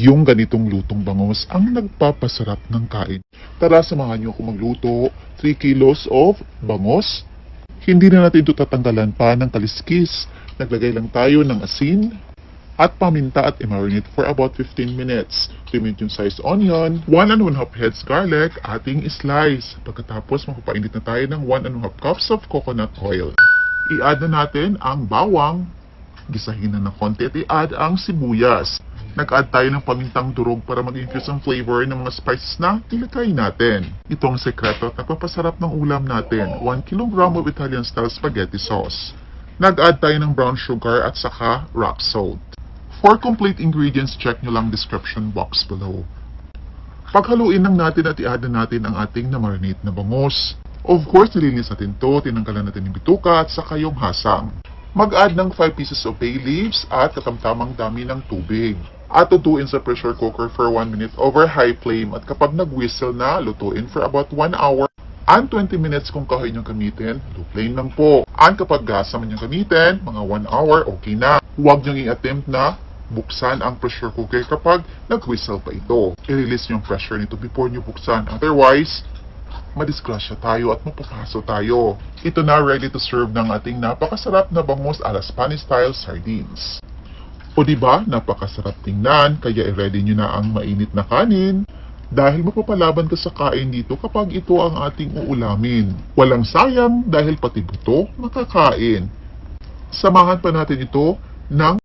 Yung ganitong lutong bangos ang nagpapasarap ng kain. Tara, samahan niyo ako magluto 3 kilos of bangos. Hindi na natin ito tatanggalan pa ng kaliskis. Naglagay lang tayo ng asin at paminta at i-marinate for about 15 minutes. 2 medium sized onion, 1 and 1 half heads garlic, ating slice. Pagkatapos, mapapainit na tayo ng 1 and 1 half cups of coconut oil. I-add na natin ang bawang, gisahin na ng konti at i-add ang sibuyas. Nag-add tayo ng pamintang durog para mag-infuse ang flavor ng mga spices na nilagay natin. Ito ang sekreto at nagpapasarap ng ulam natin. 1 kilogram of Italian style spaghetti sauce. Nag-add tayo ng brown sugar at saka rock salt. For complete ingredients, check nyo lang description box below. Paghaluin lang natin at i-add na natin ang ating na-marinate na bangos. Of course, nilinis natin to, tinanggalan natin yung bituka at saka yung hasang. Mag-add ng 5 pieces of bay leaves at katamtamang dami ng tubig. At tutuin sa pressure cooker for 1 minute over high flame at kapag nag-whistle na, lutuin for about 1 hour and 20 minutes kung kahoy niyong gamitin, low flame lang po. And kapag gasa man niyong gamitin, mga 1 hour, okay na. Huwag niyong i-attempt na buksan ang pressure cooker kapag nag-whistle pa ito. I-release ang pressure nito before niyo buksan. Otherwise, madisgrasya tayo at mapapaso tayo. Ito na ready to serve ng ating napakasarap na bangus ala Spanish style sardines. O di ba, napakasarap tingnan, kaya i-ready nyo na ang mainit na kanin. Dahil mapapalaban ka sa kain dito kapag ito ang ating uulamin. Walang sayang dahil pati buto makakain. Samahan pa natin ito ng